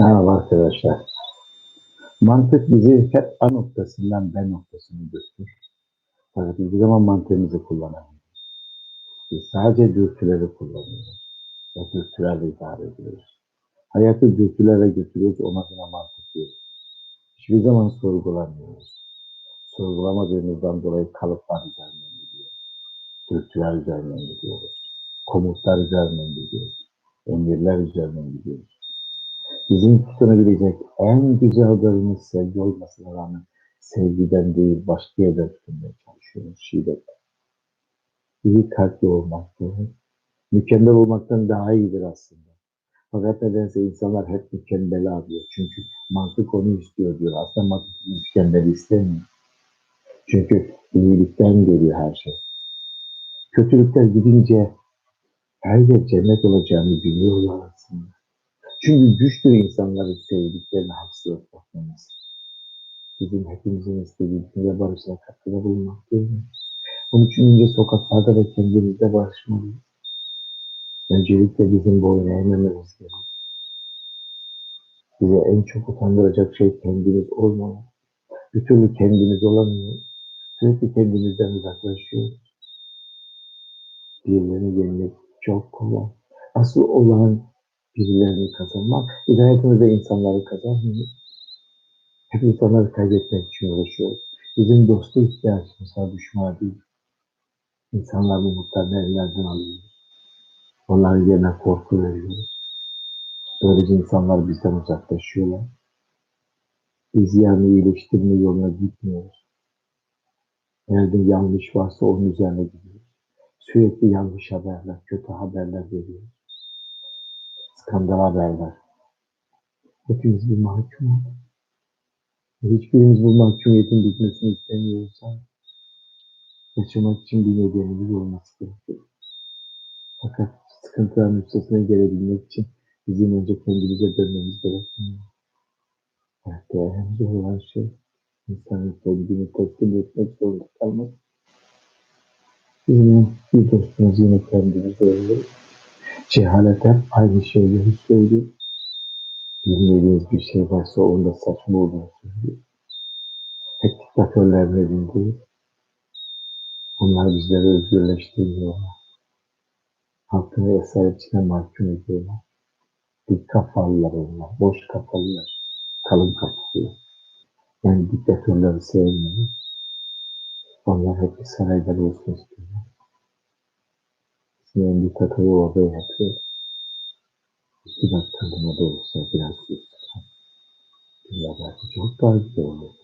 Merhaba arkadaşlar. Mantık bizi hep A noktasından B noktasına götürür. Fakat hiçbir zaman mantığımızı kullanamıyoruz. Biz sadece dürtüleri kullanıyoruz. Ve dürtülerle idare ediyoruz. Hayatı dürtülerle götürüyoruz, ona göre mantık diyoruz. Hiçbir zaman sorgulamıyoruz. Sorgulamadığımızdan dolayı kalıplar üzerinden gidiyoruz. Dürtüler üzerinden gidiyoruz. Komutlar üzerinden gidiyoruz. Emirler üzerinden gidiyoruz. Bizim tutunabilecek en güzel dalımız sevgi olmasına rağmen sevgiden değil başka yerden tutunmaya çalışıyoruz şiddetle. İyi kalpli olmak değil. Mükemmel olmaktan daha iyidir aslında. Fakat nedense insanlar hep mükemmel arıyor. Çünkü mantık onu istiyor diyor. Aslında mantık mükemmel istemiyor. Çünkü iyilikten geliyor her şey. Kötülükler gidince her yer cennet olacağını biliyorlar aslında. Çünkü güçtür insanların sevdiklerine haksızlık bakmamız. Bizim hepimizin istediği dünya barışına katkıda bulunmak değil mi? Onun için önce sokaklarda ve kendimizde barışmalıyız. Öncelikle bizim boyun eğmememiz gerek. Bize en çok utandıracak şey kendimiz olmalı. Bir türlü kendimiz olamıyoruz. Sürekli kendimizden uzaklaşıyoruz. Birilerini yenmek çok kolay. Asıl olan birilerini kazanmak. Hayatımızda insanları kazanmıyoruz. Hep insanları kaybetmek için uğraşıyoruz. Bizim dostu ihtiyacımız var, düşman değil. İnsanlar bu muhtarını ellerden alıyoruz. Onların yerine korku veriyoruz. Böylece insanlar bizden uzaklaşıyorlar. Biz yani iyileştirme yoluna gitmiyoruz. Nerede yanlış varsa onun üzerine gidiyoruz. Sürekli yanlış haberler, kötü haberler veriyoruz skandal haberler. Hepimiz bir mahkum. Hiçbirimiz bu mahkumiyetin bitmesini istemiyorsa yaşamak için bir nedenimiz olması gerekiyor. Fakat sıkıntıların üstesine gelebilmek için bizim önce kendimize dönmemiz gerekiyor. Hayatta en zor olan şey insanın kendini teslim etmek zorunda kalmak. Yine bir dostumuz yine kendimiz öldürür. Cehalet hep aynı şeyleri söylüyor. Bilmediğiniz bir şey varsa onda saçma olduğunu söylüyor. Hep diktatörlerin elindeyiz. Onlar bizleri özgürleştiriyorlar. Halkını eser içine mahkum ediyorlar. Dik kafalılar onlar, boş kafalılar, kalın kafalı. Yani diktatörleri sevmiyoruz. Onlar hep saraylar olsun 支援に偏わべなく、一番単な動詞のブランクですから。いとば状態上う